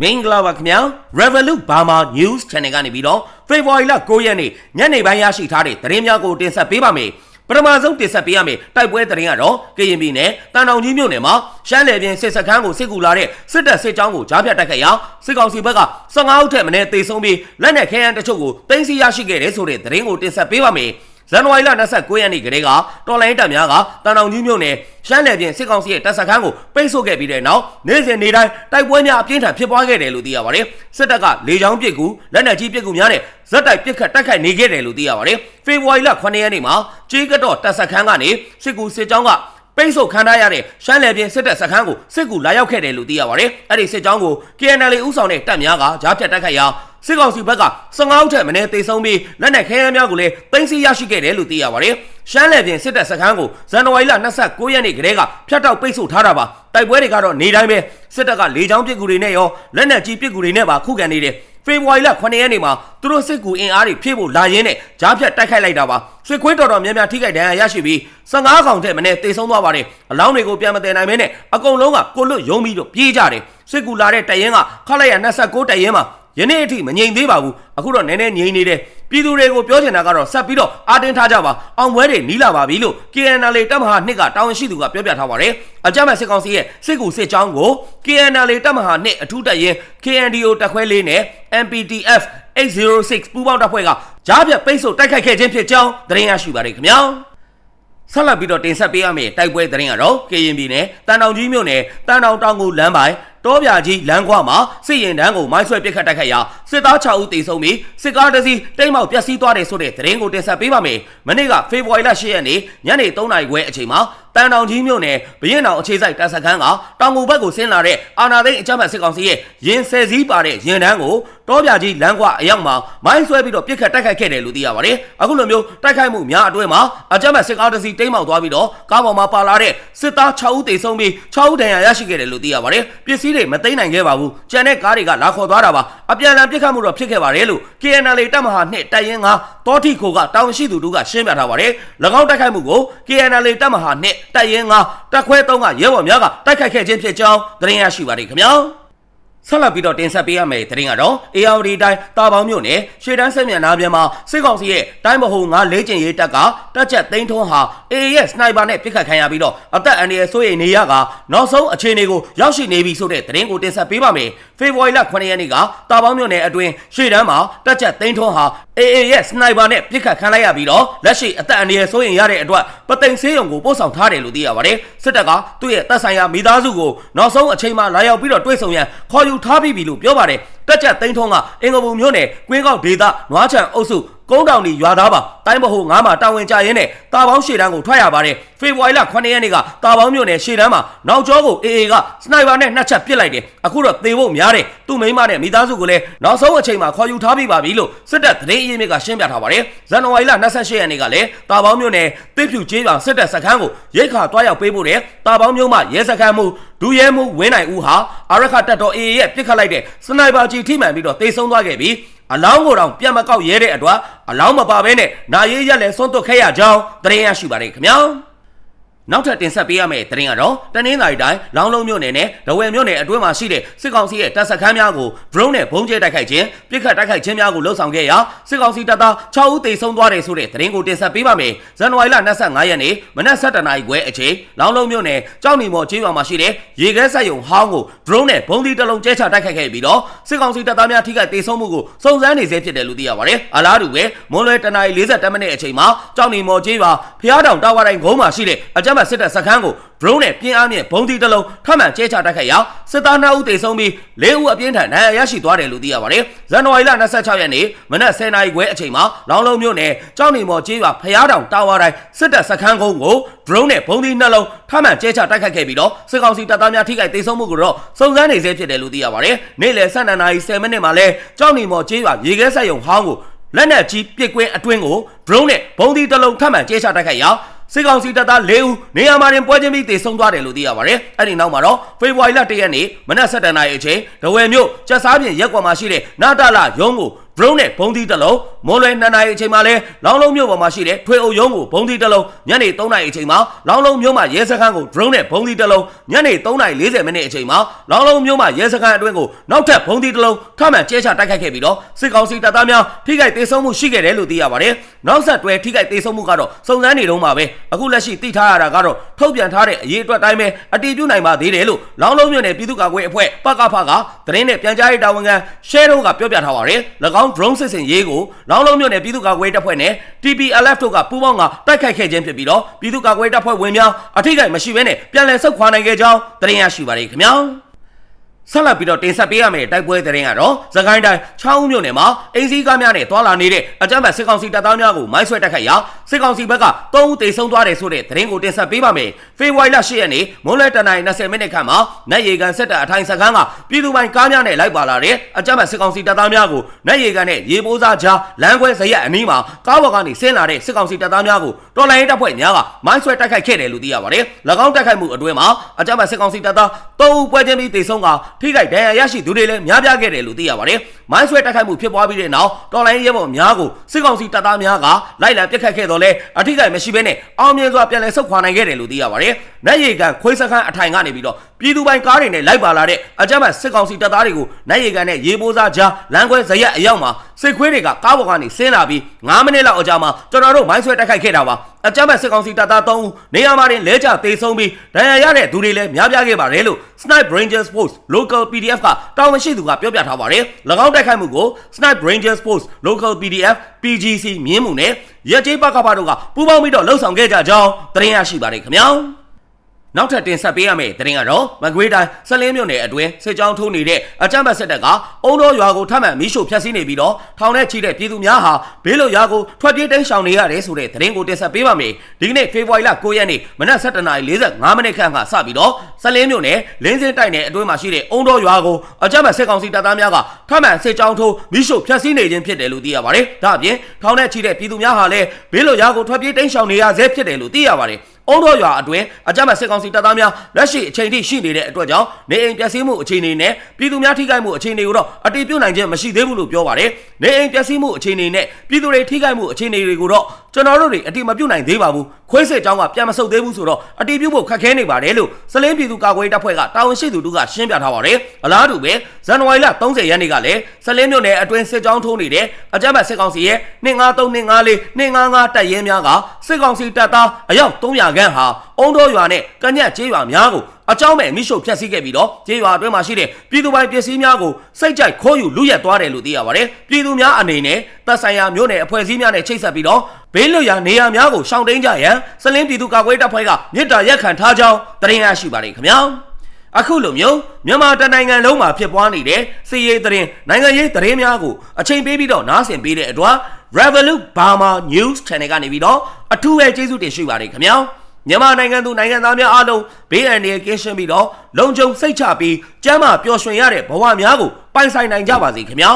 မင်္ဂလာပါခင်ဗျာ Revolut Burma News Channel ကနေပြီးတော့ February လ9ရက်နေ့ညနေပိုင်းရရှိထားတဲ့သတင်းများကိုတင်ဆက်ပေးပါမယ်ပထမဆုံးတင်ဆက်ပေးရမယ့်တိုက်ပွဲသတင်းကတော့ကရင်ပြည်နယ်တန်တောင်ကြီးမြို့နယ်မှာရှမ်းလယ်ပြင်စစ်စခန်းကိုစစ်ကူလာတဲ့စစ်တပ်စစ်ကြောင်းကိုကြားဖြတ်တိုက်ခိုက်ရာစစ်ကောင်စီဘက်က15ဦးထက်မနည်းတေဆုံးပြီးလက်နက်ခဲယမ်းတချို့ကိုတင်စီရရှိခဲ့တဲ့ဆိုတဲ့သတင်းကိုတင်ဆက်ပေးပါမယ် ဇန်နဝါရီလ29ရက်နေ့ကလေးကတော်လိုင်းတပ်များကတန်တောင်ကြီးမြို့နယ်ရှမ်းနယ်ပြင်စစ်ကောင်စီရဲ့တပ်စခန်းကိုပိတ်ဆို့ခဲ့ပြီးတဲ့နောက်နေ့စဉ်နေ့တိုင်းတိုက်ပွဲများအပြင်းထန်ဖြစ်ပွားခဲ့တယ်လို့သိရပါတယ်။စစ်တပ်ကလေကြောင်းပစ်ကူလက်နက်ကြီးပစ်ကူများနဲ့ဇက်တိုက်ပစ်ခတ်တိုက်ခိုက်နေခဲ့တယ်လို့သိရပါတယ်။ဖေဖော်ဝါရီလ9ရက်နေ့မှာကြေးကတော့တပ်စခန်းကနေစစ်ကူစစ်ကြောင်းကပိတ်ဆို့ခံထားရတဲ့ရှမ်းလယ်ပြင်စစ်တပ်စခန်းကိုစစ်ကူလာရောက်ခဲ့တယ်လို့သိရပါတယ်။အဲ့ဒီစစ်ကြောင်းကို KNL ဦးဆောင်တဲ့တပ်များကကြားဖြတ်တိုက်ခိုက်ရာ စစ်ကောင်စီဘက်က15ဦးထက်မနည်းတေဆုံးပြီးလက်နက်ခဲယမ်းများကိုလည်းတင်စီရရှိခဲ့တယ်လို့သိရပါတယ်။ရှမ်းလယ်ပြင်စစ်တပ်စခန်းကိုဇန်နဝါရီလ29ရက်နေ့ကတည်းကဖျက်တောက်ပိတ်ဆို့ထားတာပါ။တိုက်ပွဲတွေကတော့နေတိုင်းပဲစစ်တပ်ကလေကြောင်းပစ်ကူတွေနဲ့ရောလက်နက်ကြီးပစ်ကူတွေနဲ့ပါခုခံနေတယ်။ဖေဖော်ဝါရီလ9ရက်နေ့မှာသူတို့စစ်ကူအင်အားတွေဖြည့်ဖို့လာရင်းနဲ့ကြားဖြတ်တိုက်ခိုက်လိုက်တာပါစစ်ခွေးတော်တော်များများထိခိုက်ဒဏ်ရာရရှိပြီး15ကောင်ထက်မနည်းတေဆုံးသွားပါတယ်အလောင်းတွေကိုပြန်မတင်နိုင်မင်းနဲ့အကုန်လုံးကကိုလွတ်ယုံပြီးတော့ပြေးကြတယ်စစ်ကူလာတဲ့တရင်ကခလိုက်ရ29တရင်မှာ ယနေ့အထိမငြိမ်သေးပါဘူးအခုတော့နည်းနည်းငြိမ်နေတယ်ပြည်သူတွေကိုပြောချင်တာကတော့ဆက်ပြီးတော့အာတင်းထားကြပါအောင်ပွဲတွေနီးလာပါပြီလို့ KNL တပ်မဟာ2ကတာဝန်ရှိသူကပြောပြထားပါတယ်အကြမ်းမဲ့စစ်ကောင်စီရဲ့စစ်ကူစစ်ကြောင်းကို KNL တပ်မဟာ2အထူးတပ်ရင်း KNDO တပ်ခွဲလေးနဲ့ MPTF 806ပူးပေါင်းတပ်ဖွဲ့ကကြားပြတ်ပိတ်ဆို့တိုက်ခိုက်ခဲ့ခြင်းဖြစ်ကြောင်းသတင်းရရှိပါတယ်ခင်ဗျာ ဆက်လက်ပြီးတော့တင်ဆက်ပေးရမယ့်တိုက်ပွဲသတင်းကတော့ကရင်ပြည်နယ်တန်တောင်ကြီးမြို့နယ်တန်တောင်တောင်ကိုလမ်းပိုင်းတောပြကြီးလမ်းခွမှာစစ်ရင်တန်းကိုမိုင်းဆွဲပစ်ခတ်တိုက်ခိုက်ရာစစ်သား6ဦးတေဆုံးပြီးစစ်ကားတစ်စီးတိမ်မောက်ပျက်စီးသွားတယ်ဆိုတဲ့သတင်းကိုတင်ဆက်ပေးပါမယ်။မနေ့ကဖေဖော်ဝါရီလ10ရက်နေ့ညနေ3နာရီခွဲအချိန်မှာ တန်တောင်ကြီးမြို့နယ်ဘရင်တောင်အခြေစိုက်တပ်စခန်းကတောင်ငူဘက်ကိုဆင်းလာတဲ့အာနာသိန်းအကြမ်းဖက်စစ်ကောင်စီရဲ့ရင်ဆယ်စည်းပါတဲ့ရင်တန်းကိုတောပြကြီးလမ်းခွအရောက်မှာမိုင်းဆွဲပြီးတော့ပစ်ခတ်တိုက်ခိုက်ခဲ့တယ်လို့သိရပါတယ်။အခုလိုမျိုးတိုက်ခိုက်မှုများအတွဲမှာအကြမ်းဖက်စစ်ကားတစ်စီးတိမ်မောက်သွားပြီးတော့ကားပေါ်မှာပါလာတဲ့စစ်သား6ဦးတေဆုံးပြီး6ဦးဒဏ်ရာရရှိခဲ့တယ်လို့သိရပါတယ်။ပစ္စည်းတွေမသိမ်းနိုင်ခဲ့ပါဘူး။ကြံတဲ့ကားတွေကလာခေါ်သွားတာပါ။အပြန်အလှန်ပစ်ခတ်မှုတော့ဖြစ်ခဲ့ပါတယ်လို့ KNL တပ်မဟာ2တပ်ရင်းကတောထီခိုကတာဝန်ရှိသူတို့ကရှင်းပြထားပါတယ်။၎င်းတိုက်ခိုက်မှုကို KNL တပ်မဟာ2တပ်ရင်းကတပ်ခွဲ3ကရဲဘော်များကတိုက်ခိုက်ခဲ့ခြင်းဖြစ်ကြောင်းသတင်းရရှိပါတယ်ခင်ဗျာ။ဆက်လက်ပြီးတော့တင်ဆက်ပေးရမယ့်သတင်းကတော့ ARD တိုင်းတာပေါင်းမြို့နယ်ရှေ့တန်းဆက်မြန်နာပြန်မှာစစ်ကောင်စီရဲ့တိုင်းမဟုတ်ငါလေးကျင်ရေးတပ်ကတက်ချက်သိန်းထုံးဟာ AA စနိုက်ပါနဲ့ပစ်ခတ်ခံရပြီးတော့အသက်အန္တရာယ်ဆိုးရိမ်နေရကနောက်ဆုံးအခြေအနေကိုရောက်ရှိနေပြီဆိုတဲ့သတင်းကိုတင်ဆက်ပေးပါမယ်။ဖေဖော်ဝါရီလ9ရက်နေ့ကတာပေါင်းမြို့နယ်အတွင်းရှေ့တန်းမှာတက်ချက်သိန်းထုံးဟာ AA ရဲ့စနိုက်ပါနဲ့ပစ်ခတ်ခံလိုက်ရပြီးတော့လက်ရှိအသက်အန္တရာယ်ဆိုးရိမ်ရတဲ့အတွက်ပသိမ်ဆေးရုံကိုပို့ဆောင်ထားတယ်လို့သိရပါတယ်။စစ်တပ်ကသူ့ရဲ့တပ်ဆိုင်ရာမိသားစုကိုနောက်ဆုံးအချိန်မှလာရောက်ပြီးတော့တွေ့ဆုံရန်ခေါ်ယူထားပြီးပြီလို့ပြောပါတယ်။တက်ချက်သိန်းထုံးကအင်္ဂပူမြို့နယ်ကွင်းကောက်ဒေသနွားချံအုပ်စု ကုန်းတောင်ဒီရွာသားပါတိုင်းမဟုတ်ငါးမှာတာဝန်ကြရင်းနဲ့တာပေါင်းရှေ့တန်းကိုထွက်ရပါတယ်ဖေဖော်ဝါရီလ9ရက်နေ့ကတာပေါင်းမြို့နယ်ရှေ့တန်းမှာနောက်ကျောကိုအေအေကစနိုက်ပါနဲ့နှစ်ချက်ပစ်လိုက်တယ်အခုတော့သေဖို့များတယ်သူ့မိန်းမနဲ့မိသားစုကိုလည်းနောက်ဆုံးအချိန်မှာခေါ်ယူထားပြီးပါပြီလို့စစ်တပ်သတင်းအရင်းမြစ်ကရှင်းပြထားပါတယ်ဇန်နဝါရီလ28ရက်နေ့ကလည်းတာပေါင်းမြို့နယ်တစ်ဖြူကျေးရွာစစ်တပ်စခန်းကိုရိတ်ခါတွားရောက်ပေးဖို့တဲ့တာပေါင်းမြို့မှာရဲစခန်းမှုဒူရဲမှုဝင်းနိုင်ဦးဟာအာရခတပ်တော်အေအေရဲ့ပစ်ခတ်လိုက်တဲ့စနိုက်ပါကြီးထိမှန်ပြီးတော့တေဆုံးသွားခဲ့ပြီး အလောင်းကိုတောင်ပြတ်မကောက်ရဲတဲ့အတွက်အလောင်းမပါဘဲနဲ့နာရေးရက်လည်းစွန့်သွတ်ခဲ့ရကြောင်းသတင်းရရှိပါတယ်ခင်ဗျာ နောက်ထပ်တင်ဆက်ပေးရမယ့်သတင်းကတော့တနင်္သာရီတိုင်းလောင်းလုံးမြို့နယ်နဲ့ဒဝယ်မြို့နယ်အတွင်းမှာရှိတဲ့စစ်ကောင်စီရဲ့တပ်စခန်းများကို drone နဲ့ဘုံကျဲတိုက်ခိုက်ခြင်းပြစ်ခတ်တိုက်ခိုက်ခြင်းများကိုလှုံ့ဆော်ခဲ့ရာစစ်ကောင်စီတပ်သား6ဦးသေဆုံးသွားတယ်ဆိုတဲ့သတင်းကိုတင်ဆက်ပေးပါမယ်။ဇန်နဝါရီလ25ရက်နေ့မနက်7:00နာရီခွဲအချိန်လောင်းလုံးမြို့နယ်ကြောက်နီမော်ကျေးရွာမှာရှိတဲ့ရေခဲဆက်ယုံဟောင်းကို drone နဲ့ဘုံဒီတစ်လုံးကျဲချတိုက်ခိုက်ခဲ့ပြီးတော့စစ်ကောင်စီတပ်သားများထိခိုက်သေဆုံးမှုကိုစုံစမ်းနေဆဲဖြစ်တယ်လို့သိရပါတယ်။အလားတူပဲမွန်လွဲတနာရီ40မိနစ်အချိန်မှာကြောက်နီမော်ကျေးရွာဖျားတောင်တာဝါတိုင်းဂုံးမှာရှိတဲ့အကြမ်းဖက်စစ်တပ်စခန်းကို drone နဲ့ပြင်းအားမြင့်ဘုံဒီတစ်လုံးထပ်မံကျဲချတိုက်ခိုက်ရာစစ်သား2ဦးသေဆုံးပြီး4ဦးအပြင်းထန်ဒဏ်ရာရရှိသွားတယ်လို့သိရပါတယ်။ဇန်နဝါရီလ26ရက်နေ့မနက်10:00နာရီခွဲအချိန်မှာလောင်းလုံးမြို့နယ်ကြောက်နေမော်ကျေးရွာဖျားတောင်တာဝါတိုင်းစစ်တပ်စခန်းကုန်းကို drone နဲ့ဘုံဒီနှလုံးထပ်မံကျဲချတိုက်ခိုက်ခဲ့ပြီးတော့စစ်ကောင်စီတပ်သားများထိခိုက်သေဆုံးမှုကိုတော့စုံစမ်းနေဆဲဖြစ်တယ်လို့သိရပါတယ်။နေ့လယ်12:00နာရီ10မိနစ်မှာလဲကြောက်နေမော်ကျေးရွာရေခဲဆက်ယုံဟောင်းကိုလက်နက်ကြီးပစ်ကွင်းအတွင်းကို drone နဲ့ဘုံဒီတစ်လုံးထပ်မံကျဲချတိုက်ခိုက်ရာ စစ်ကောင်စီတပ်သား၄ဦးနေရာမှာတင်ပွဲချင်းပြီးတေဆုံးသွားတယ်လို့သိရပါတယ်။အဲ့ဒီနောက်မှာတော့ဖေဖော်ဝါရီလ၁ရက်နေ့မနက်7:00နာရီအချိန်ဒဝယ်မြို့ကျက်စားပြင်ရက်ကွက်မှာရှိတဲ့နာတာလာရုံးကို drone နဲ့ဘုံသီးတစ်လုံးမွန်လွယ်2နာရီအချိန်မှာလဲလောင်းလုံးမြို့ပေါ်မှာရှိတဲ့ထွေအုပ်ရုံးကိုဘုံသီးတစ်လုံးညနေ3နာရီအချိန်မှာလောင်းလုံးမြို့မှာရဲစခန်းကို drone နဲ့ဘုံသီးတစ်လုံးညနေ3နာရီ40မိနစ်အချိန်မှာလောင်းလုံးမြို့မှာရဲစခန်းအတွင်းကိုနောက်ထပ်ဘုံသီးတစ်လုံးထပ်မံကျဲချတိုက်ခိုက်ခဲ့ပြီးတော့စစ်ကောင်စီတပ်သားများထိခိုက်ဒေဆုံးမှုရှိခဲ့တယ်လို့သိရပါတယ်နောက်ဆက်တွဲထိခိုက်ဒေဆုံးမှုကတော့စုံစမ်းနေတော့မှာပဲအခုလက်ရှိသိထားရတာကတော့ထုတ်ပြန်ထားတဲ့အရေးအတွက်တိုင်းပဲအတည်ပြုနိုင်ပါသေးတယ်လို့လောင်းလုံးမြို့နယ်ပြည်သူ့ကာကွယ်အဖွဲ့ပကဖကသတင်းနဲ့ပြန်ကြားရေးတာဝန်ခံရှဲတော့ကပြောပြထားပါတယ်၎င်း drone စစ်စင်ရေးကိုလောင်းလုံးမြို့နယ်ပြည်သူ့ကာကွယ်တပ်ဖွဲ့နဲ့ TPLF တို့ကပူးပေါင်းကတိုက်ခိုက်ခဲ့ခြင်းဖြစ်ပြီးတော့ပြည်သူ့ကာကွယ်တပ်ဖွဲ့ဝင်များအထိကိမရှိဘဲနဲ့ပြန်လည်ဆုတ်ခွာနိုင်ခဲ့ကြောင်းသတင်းရရှိပါတယ်ခင်ဗျာ ဆက်လက်ပြီးတော့တင်ဆက်ပေးရမယ့်တိုက်ပွဲသတင်းကတော့သခိုင်းတိုင်းချောင်းမြို့နယ်မှာအင်းစည်းကားများနဲ့တွာလာနေတဲ့အကြမ်းဖက်စစ်ကောင်စီတပ်သားများကိုမိုင်းဆွဲတိုက်ခိုက်ရာစစ်ကောင်စီဘက်က3ဦးသေဆုံးသွားတယ်ဆိုတဲ့သတင်းကိုတင်ဆက်ပေးပါမယ်။ဖေဖော်ဝါရီလ10ရက်နေ့မွန်းလွဲတနင်္လာ20မိနစ်ခန့်မှာနတ်ရေကန်စစ်တပ်အထိုင်စခန်းကပြည်သူပိုင်ကားများနဲ့လိုက်ပါလာတဲ့အကြမ်းဖက်စစ်ကောင်စီတပ်သားများကိုနတ်ရေကန်နဲ့ရေပိုးစားကြားလမ်းခွဲဇရက်အနီးမှာကားပေါ်ကနေဆင်းလာတဲ့စစ်ကောင်စီတပ်သားများကိုတော်လိုင်းရေးတပ်ဖွဲ့များကမိုင်းဆွဲတိုက်ခိုက်ခဲ့တယ်လို့သိရပါတယ်။၎င်းတိုက်ခိုက်မှုအတွင်းမှာအကြမ်းဖက်စစ်ကောင်စီတပ်သား3ဦးပွဲချင်းပြီးသေဆုံးကထိခိုက်ဒဏ်ရာရရှိသူတွေလည်းများပြားခဲ့တယ်လို့သိရပါတယ်။မိုင်းဆွဲတိုက်ခိုက်မှုဖြစ်ပွားပြီးတဲ့နောက်တော်လိုင်းရဲဘော်များကိုစစ်ကောင်စီတပ်သားများကလိုက်လံပစ်ခတ်ခဲ့တော့လဲအထိခိုက်မရှိဘဲနဲ့အောင်မြင်စွာပြန်လည်ဆုတ်ခွာနိုင်ခဲ့တယ်လို့သိရပါတယ်။နတ်ရေကန်ခွေးစခန်းအထိုင်ကနေပြီးတော့ပြည်သူပိုင်ကားတွေနဲ့လိုက်ပါလာတဲ့အကြမ်းဖက်စစ်ကောင်စီတပ်သားတွေကိုနတ်ရေကန်နဲ့ရေပိုးစားကြားလမ်းခွဲဇရက်အရောက်မှာစစ်ခွေးတွေကကားပေါ်ကနေဆင်းလာပြီး9မိနစ်လောက်အကြာမှာကျွန်တော်တို့မိုင်းဆွဲတိုက်ခိုက်ခဲ့တာပါ အကြမ်းဖက်စစ်ကောင်စီတပ်သား3ဦးနေရာမှာတင်လဲကျသေဆုံးပြီးဒဏ်ရာရတဲ့သူတွေလည်းများပြားခဲ့ပါတယ်လို့ Snipe Rangers Force Local PDF ကတာဝန်ရှိသူကပြောပြထားပါတယ်၎င်းတိုက်ခိုက်မှုကို Snipe Rangers Force Local PDF PGC မြင်းမှုနဲ့ရက်ကျေးပကပတို့ကပူးပေါင်းပြီးတော့လှုပ်ဆောင်ခဲ့ကြကြောင်းသတင်းရရှိပါတယ်ခင်ဗျာ နောက်ထပ်တင်ဆက်ပေးရမယ့်သတင်းကတော့မကွေးတိုင်းဆလင်းမြို့နယ်အတွင်းစစ်ကြောင်းထိုးနေတဲ့အကြမ်းဖက်စစ်တပ်ကအုံတော်ရွာကိုထပ်မံမီးရှို့ဖျက်ဆီးနေပြီးတော့ထောင်ထဲချီတဲ့ပြည်သူများဟာဘေးလွတ်ရွာကိုထွက်ပြေးတိမ်းရှောင်နေရတယ်ဆိုတဲ့သတင်းကိုတင်ဆက်ပေးပါမယ်။ဒီကနေ့ဖေဖော်ဝါရီလ9ရက်နေ့မနက်7:45မိနစ်ခန့်ကစပြီးတော့ဆလင်းမြို့နယ်လင်းစင်းတိုက်နယ်အတွင်းမှာရှိတဲ့အုံတော်ရွာကိုအကြမ်းဖက်စစ်ကောင်စီတပ်သားများကထပ်မံစစ်ကြောင်းထိုးမီးရှို့ဖျက်ဆီးနေခြင်းဖြစ်တယ်လို့သိရပါတယ်။ဒါအပြင်ထောင်ထဲချီတဲ့ပြည်သူများဟာလည်းဘေးလွတ်ရွာကိုထွက်ပြေးတိမ်းရှောင်နေရဆဲဖြစ်တယ်လို့သိရပါတယ်။ အုံတော်ရွာအတွင်းအကြမ်းဖက်စစ်ကောင်စီတပ်သားများလက်ရှိအချိန်ထိရှိနေတဲ့အတွက်ကြောင့်နေအိမ်ပျက်စီးမှုအခြေအနေနဲ့ပြည်သူများထိခိုက်မှုအခြေအနေကိုတော့အတည်ပြုနိုင်ခြင်းမရှိသေးဘူးလို့ပြောပါတယ်။နေအိမ်ပျက်စီးမှုအခြေအနေနဲ့ပြည်သူတွေထိခိုက်မှုအခြေအနေတွေကိုတော့ ကျွန်တော်တို့တွေအတည်မပြုနိုင်သေးပါဘူး။ခွေးစစ်ကြောင်းကပြန်မဆုတ်သေးဘူးဆိုတော့အတည်ပြုဖို့ခက်ခဲနေပါတယ်လို့စလင်းပြည်သူကာကွယ်တပ်ဖွဲ့ကတာဝန်ရှိသူတို့ကရှင်းပြထားပါတယ်။အလားတူပဲဇန်နဝါရီလ30ရက်နေ့ကလည်းစလင်းမြို့နယ်အတွင်းစစ်ကြောင်းထိုးနေတဲ့အကြမ်းဖက်စစ်ကောင်စီရဲ့253 254 255တပ်ရဲများကစစ်ကောင်စီတပ်သားအယောက်300ခန့်ဟာအုံတော်ရွာနဲ့ကညက်ကျေးရွာများကိုအကြောင်းမဲ့မိရှုဖျက်ဆီးခဲ့ပြီးတော့ကျေးရွာအတွင်းမှာရှိတဲ့ပြည်သူပိုင်ပစ္စည်းများကိုစိတ်ကြိုက်ခိုးယူလူရက်သွားတယ်လို့သိရပါတယ်။ပြည်သူများအနေနဲ့တပ်ဆိုင်ရာမျိုးနယ်အဖွဲ့အစည်းများနဲ့ချိတ်ဆက်ပြီးတော့ ဘေးလွတ်ရာနေရာများကိုရှောင်တိန်ကြရန်စလင်းပြည်သူကာကွယ်တပ်ဖွဲ့ကမြစ်တာရက်ခံထားကြောင်းသတင်းရရှိပါတယ်ခင်ဗျာ။အခုလိုမျိုးမြန်မာတနိုင်ငံလုံးမှာဖြစ်ပွားနေတဲ့စီးရေးသတင်းနိုင်ငံရေးသတင်းများကိုအချိန်ပေးပြီးတော့နားဆင်ပေးတဲ့အတွက် Revolut Burma News Channel ကနေပြီးတော့အထူးပဲကျေးဇူးတင်ရှိပါတယ်ခင်ဗျာမြန်မာနိုင်ငံသူနိုင်ငံသားများအားလုံးဘေးအန္တရာယ်ကင်းရှင်းပြီးတော့လုံခြုံစိတ်ချပြီးကျန်းမာပျော်ရွှင်ရတဲ့ဘဝများကိုပိုင်ဆိုင်နိုင်ကြပါစေခင်ဗျာ